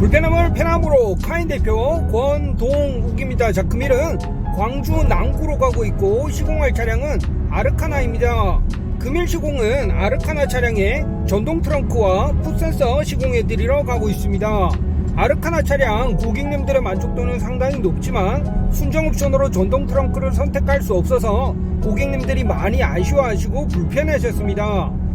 불편함을 페남으로 카인 대표 권동욱입니다. 자, 금일은 광주 남구로 가고 있고 시공할 차량은 아르카나입니다. 금일 시공은 아르카나 차량에 전동 트렁크와 풋센서 시공해 드리러 가고 있습니다. 아르카나 차량 고객님들의 만족도는 상당히 높지만 순정 옵션으로 전동 트렁크를 선택할 수 없어서 고객님들이 많이 아쉬워하시고 불편하셨습니다.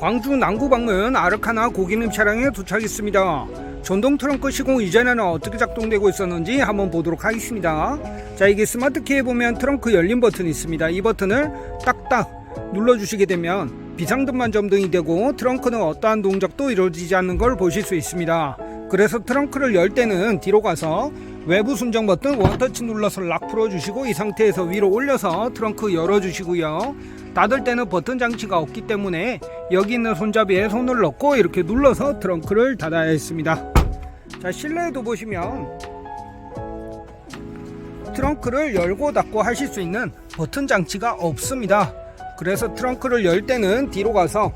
광주 남구 방면 아르카나 고객님 차량에 도착했습니다. 전동 트렁크 시공 이전에는 어떻게 작동되고 있었는지 한번 보도록 하겠습니다. 자, 이게 스마트 키에 보면 트렁크 열림 버튼이 있습니다. 이 버튼을 딱딱 눌러주시게 되면 비상등만 점등이 되고 트렁크는 어떠한 동작도 이루어지지 않는 걸 보실 수 있습니다. 그래서 트렁크를 열 때는 뒤로 가서 외부 순정 버튼 원터치 눌러서 락 풀어주시고 이 상태에서 위로 올려서 트렁크 열어주시고요. 닫을 때는 버튼 장치가 없기 때문에 여기 있는 손잡이에 손을 넣고 이렇게 눌러서 트렁크를 닫아야 했습니다. 자 실내에도 보시면 트렁크를 열고 닫고 하실 수 있는 버튼 장치가 없습니다. 그래서 트렁크를 열 때는 뒤로 가서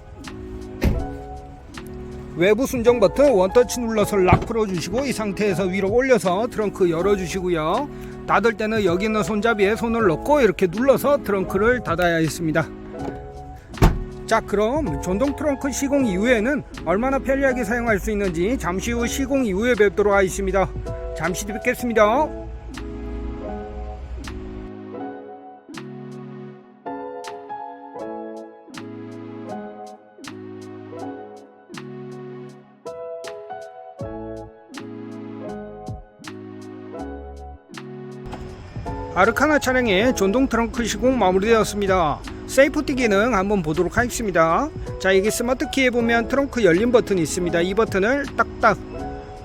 외부 순정 버튼 원터치 눌러서 락 풀어주시고 이 상태에서 위로 올려서 트렁크 열어주시고요. 닫을 때는 여기 있는 손잡이에 손을 넣고 이렇게 눌러서 트렁크를 닫아야 했습니다. 자 그럼 전동 트렁크 시공 이후에는 얼마나 편리하게 사용할 수 있는지 잠시 후 시공 이후에 뵙도록 하겠습니다. 잠시 뒤 뵙겠습니다. 아르카나 차량의 전동 트렁크 시공 마무리되었습니다. 세이프티 기능 한번 보도록 하겠습니다. 자, 여기 스마트 키에 보면 트렁크 열림 버튼이 있습니다. 이 버튼을 딱딱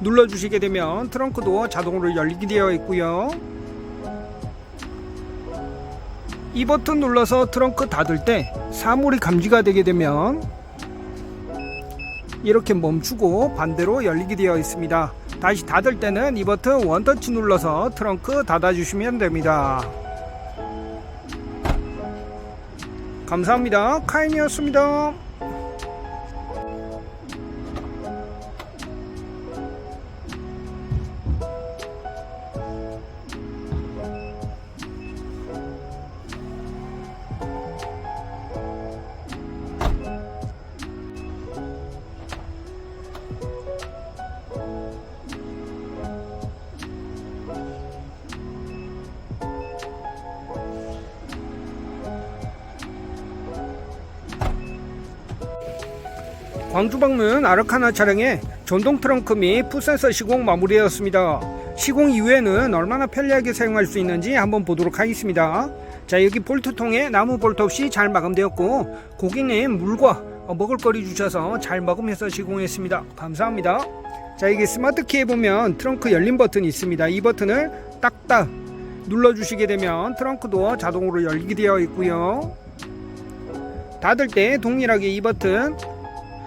눌러주시게 되면 트렁크 도어 자동으로 열리게 되어 있고요. 이 버튼 눌러서 트렁크 닫을 때 사물이 감지가 되게 되면 이렇게 멈추고 반대로 열리게 되어 있습니다. 다시 닫을 때는 이 버튼 원터치 눌러서 트렁크 닫아주시면 됩니다. 감사합니다. 카인이었습니다. 광주 방문 아르카나 차량의 전동 트렁크 및 풋센서 시공 마무리되었습니다. 시공 이후에는 얼마나 편리하게 사용할 수 있는지 한번 보도록 하겠습니다. 자 여기 볼트통에 나무 볼트 없이 잘 마감되었고 고객님 물과 어, 먹을거리 주셔서 잘 마감해서 시공했습니다. 감사합니다. 자 여기 스마트 키에 보면 트렁크 열림 버튼이 있습니다. 이 버튼을 딱딱 눌러주시게 되면 트렁크 도어 자동으로 열리게 되어 있고요. 닫을 때 동일하게 이 버튼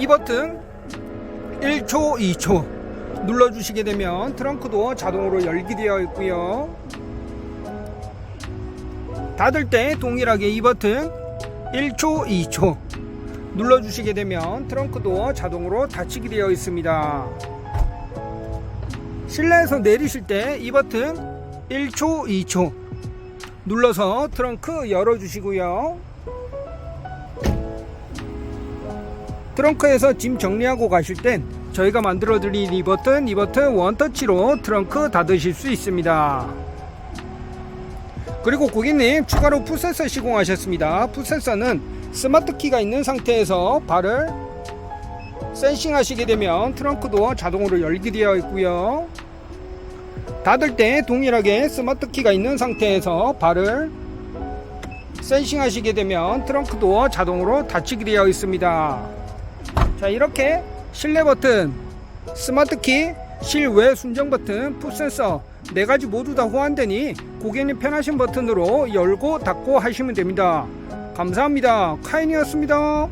이 버튼 1초, 2초 눌러주시게 되면 트렁크 도어 자동으로 열게 되어 있고요. 닫을 때 동일하게 이 버튼 1초, 2초 눌러주시게 되면 트렁크 도어 자동으로 닫히게 되어 있습니다. 실내에서 내리실 때 이 버튼 1초, 2초 눌러서 트렁크 열어주시고요. 트렁크에서 짐 정리하고 가실 땐 저희가 만들어 드린 이 버튼, 이 버튼 원터치로 트렁크 닫으실 수 있습니다. 그리고 고객님 추가로 풋센서 시공하셨습니다. 풋센서는 스마트 키가 있는 상태에서 발을 센싱 하시게 되면 트렁크도 자동으로 열게 되어 있고요. 닫을 때 동일하게 스마트 키가 있는 상태에서 발을 센싱 하시게 되면 트렁크도 자동으로 닫히게 되어 있습니다. 자, 이렇게 실내 버튼, 스마트 키, 실외 순정 버튼, 풋 센서 네 가지 모두 다 호환되니 고객님 편하신 버튼으로 열고 닫고 하시면 됩니다. 감사합니다. 카인이었습니다.